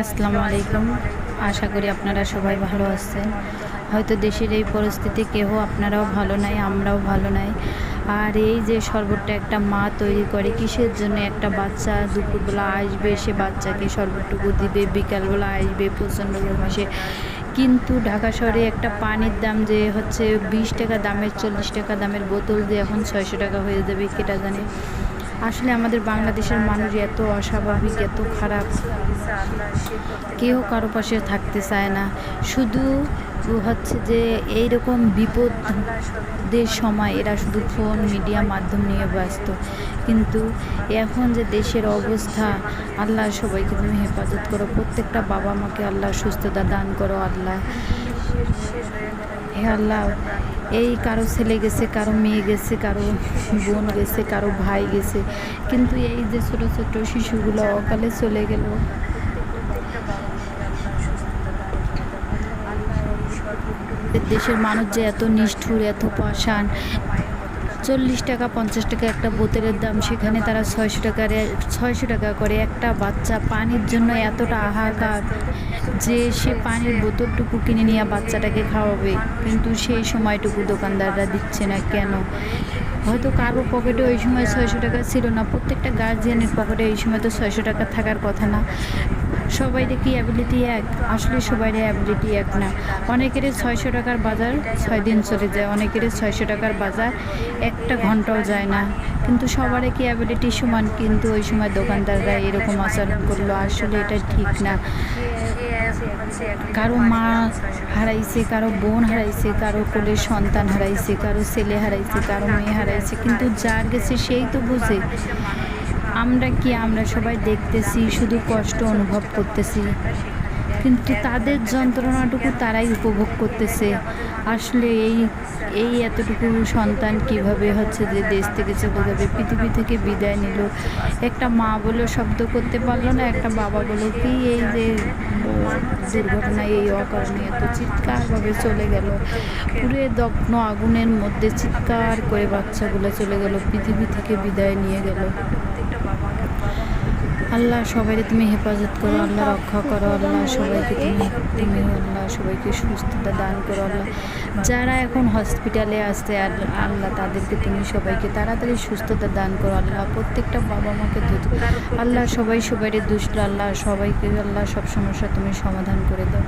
আসসালামু আলাইকুম। আশা করি আপনারা সবাই ভালো আছেন। হয়তো দেশের এই পরিস্থিতি কেহ আপনারাও ভালো নাই, আমরাও ভালো নাই। আর এই যে শরবতটা একটা মা তৈরি করে, কিসের জন্য একটা বাচ্চা দুপুরবেলা আসবে, সে বাচ্চাকে শরবতটুকু দিবে, বিকালবেলা আসবে, প্রচণ্ড গরম কিন্তু ঢাকা শহরে একটা পানির দাম যে হচ্ছে বিশ টাকা দামের, চল্লিশ টাকা দামের বোতল দিয়ে এখন ছয়শো টাকা হয়ে যাবে কেটা জানে? আসলে আমাদের বাংলাদেশের মানুষ এত অস্বাভাবিক, এত খারাপ। কেউ কারও পাশে থাকতে চায় না। শুধু হচ্ছে যে এই এইরকম বিপদের সময় এরা শুধু ফোন, মিডিয়া মাধ্যম নিয়ে ব্যস্ত। কিন্তু এখন যে দেশের অবস্থা, আল্লাহ সবাইকে তুমি হেফাজত করো। প্রত্যেকটা বাবা মাকে আল্লাহ সুস্থতা দান করো, আল্লাহ। হে আল্লাহ, এই কারও ছেলে গেছে, কারও মেয়ে গেছে, কারও বোন গেছে, কারও ভাই গেছে, কিন্তু এই যে ছোটো ছোটো শিশুগুলো অকালে চলে গেল। দেশের মানুষ যে এত নিষ্ঠুর, এত পাষাণ চল্লিশ টাকা, পঞ্চাশ টাকা একটা বোতলের দাম। সেখানে তারা ছয়শো টাকা ছয়শো টাকা করে একটা বাচ্চা। পানির জন্য এতটা হাহাকার যে সে পানির বোতলটুকু কিনে নিয়ে বাচ্চাটাকে খাওয়াবে। কিন্তু সেই সময়টুকু দোকানদাররা দিচ্ছে না কেন? হয়তো কারও পকেটে ওই সময় ছয়শো টাকা ছিল না। প্রত্যেকটা গার্জিয়ানের পকেটে এই সময় তো ছয়শো টাকা থাকার কথা না। সবাই কি অ্যাবিলিটি এক, আসলে সবাই অ্যাবিলিটি এক না। অনেকের ছয়শো টাকার বাজার ছয় দিন চলে যায় অনেকের ছয়শো টাকার বাজার একটা ঘন্টাও যায় না। কিন্তু সবারই কি অ্যাবিলিটি সমান, কিন্তু ওই সময় দোকানদাররা এরকম আচরণ করল, আসলে এটা ঠিক না। কারও মা হারাইছে, কারও বোন হারাইছে, কারও কোলের সন্তান হারাইছে, কারও ছেলে হারাইছে, কারও মেয়ে হারাইছে, কিন্তু যার গেছে সেই তো বুঝে। আমরা কি আমরা সবাই দেখতেছি, শুধু কষ্ট অনুভব করতেছি? কিন্তু তাদের যন্ত্রণাটুকু তারাই উপভোগ করতেছে। আসলে এই এই এতটুকু সন্তান কীভাবে হচ্ছে যে দেশ থেকে চলে যাবে, পৃথিবী থেকে বিদায় নিল? একটা মা বলে শব্দ করতে পারল না, একটা বাবা বলে কি এই যে দুর্ঘটনায় এই অকারণে এত চিৎকারভাবে চলে গেল? পুরে দগ্ন আগুনের মধ্যে চিৎকার করে বাচ্চাগুলো চলে গেল, পৃথিবী থেকে বিদায় নিয়ে গেল। আল্লাহ সবাইকে তুমি হেফাজত করো, আল্লাহ রক্ষা করো, আল্লাহ সবাইকে তুমি তুমি আল্লাহ সবাইকে সুস্থতা দান করো, আল্লাহ। যারা এখন হসপিটালে আসছে আল্লাহ তাদেরকে তুমি সবাইকে তাড়াতাড়ি সুস্থতা দান করো, আল্লাহ প্রত্যেকটা বাবা মাকে দুধ আল্লাহ সবাই সবাইকে দুষ্ট, আল্লাহ সবাইকে, আল্লাহ সব সমস্যা তুমি সমাধান করে দাও।